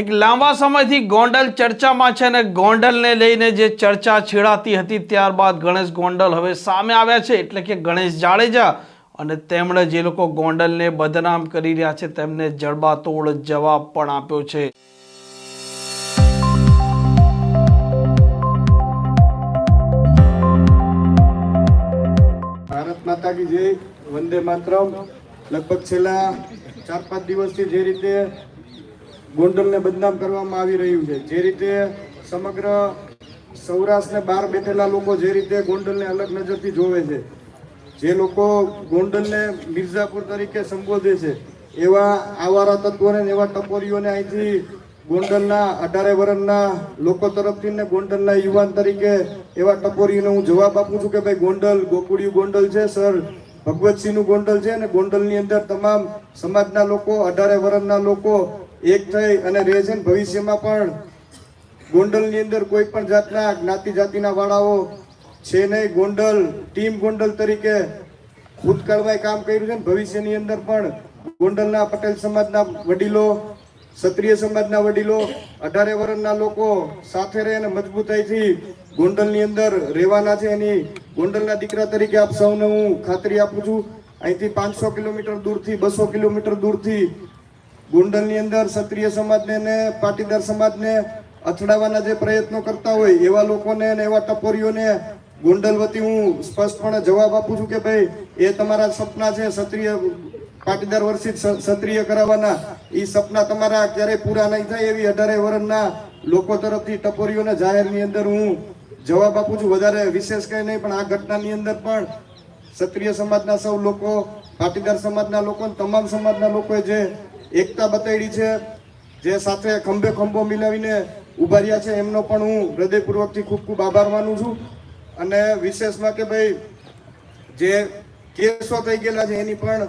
એક લાંબા સમયથી ગોંડલ ચર્ચામાં છે અને ગોંડલને લઈને જે ચર્ચા છેડાતી હતી, ત્યારબાદ ગણેશ ગોંડલ હવે સામે આવ્યા છે. એટલે કે ગણેશ જાડેજા અને તેમણે જે લોકો ગોંડલને બદનામ કરી રહ્યા છે, તેમને જડબાતોડ જવાબ પણ આપ્યો છે. ભારત માતા કી જય, વંદે માતરમ. લગભગ છેલ્લા ચાર પાંચ દિવસથી જે રીતે ગોંડલને બદનામ કરવામાં આવી રહ્યું છે. જે રીતે સમગ્ર સૌરાષ્ટ્રને બહાર બેઠેલા લોકો જે રીતે ગોંડલને અલગ નજરથી જોવે છે, જે લોકો ગોંડલને મિર્ઝાપુર તરીકે સંબોધે છે, એવા આવારા તત્વોને એવા ટપોરીઓને અહીંથી ગોંડલના અઢારે વર્ષના લોકો તરફથી ને ગોંડલના યુવાન તરીકે એવા ટપોરીઓને હું જવાબ આપું છું કે ભાઈ ગોંડલ ગોકુડિયું ગોંડલ છે, સર. ભગવતસિંહનું ગોંડલ છે અને ગોંડલની અંદર તમામ સમાજના લોકો, અઢારે વર્ષના લોકો એક થઈ અને રહે છે ભવિષ્યમાં પણ ગોંડલની અંદર કોઈ પણ જાતના જ્ઞાતિ જાતિના વાળાઓ છે નહીં. ગોંડલ, ટીમ ગોંડલ તરીકે ભૂતકાળમાં કામ કર્યું છે ભવિષ્યની અંદર પણ ગોંડલના પટેલ સમાજના વડીલો, ક્ષત્રિય સમાજના વડીલો, અઢારે વર્ષના લોકો સાથે રહીને મજબૂતાઈથી ગોંડલની અંદર રહેવાના છે. એની ગોંડલના દીકરા તરીકે આપ સૌને હું ખાતરી આપું છું. અહીંથી પાંચસો કિલોમીટર દૂરથી, બસો કિલોમીટર દૂરથી ગોંડલની અંદર ક્ષત્રિય સમાજને ને પાટીદાર સમાજને અથડાવવાના જે પ્રયત્નો કરતા હોય એવા લોકોને અને એવા ટપોરીઓને ગોંડલ વતી હું સ્પષ્ટપણે જવાબ આપું છું કે ભાઈ, એ તમારા સપના છે ક્ષત્રિય પાટીદાર વર્ષિત ક્ષ- ક્ષત્રિય કરાવવાના. એ સપના તમારા ક્યારેય પૂરા નહીં થાય એવી અઢારે વર્ષના લોકો તરફથી ટપોરીઓને જાહેરની અંદર હું જવાબ આપું છું. વધારે વિશેષ કંઈ નહીં, પણ આ ઘટનાની અંદર પણ ક્ષત્રિય સમાજના સૌ લોકો, પાટીદાર સમાજના લોકો તમામ સમાજના લોકોએ જે એકતા બતાવી છે, જે સાથે ખંભે ખંભો મિલાવીને ઊભા રહ્યા છે, એમનો પણ હું હૃદયપૂર્વકથી ખૂબ ખૂબ આભાર માનું છું. અને વિશેષમાં કે ભાઈ, જે કેસો થઈ ગયેલા છે, એની પણ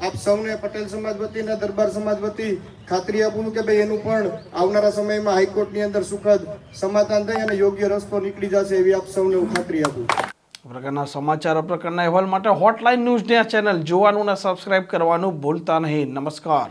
આપ સૌને પટેલ સમાજ વતી અને દરબાર સમાજ વતી ખાતરી આપું કે ભાઈ, એનું પણ આવનારા સમયમાં હાઈકોર્ટની અંદર સુખદ સમાધાન થઈ અને યોગ્ય રસ્તો નીકળી જશે એવી આપ સૌને હું ખાતરી આપું પ્રકારના સમાચાર પ્રકારના અહેવાલ માટે હોટલાઇન ન્યૂઝની આ ચેનલ જોવાનું અને સબસ્ક્રાઇબ કરવાનું ભૂલતા નહીં. નમસ્કાર.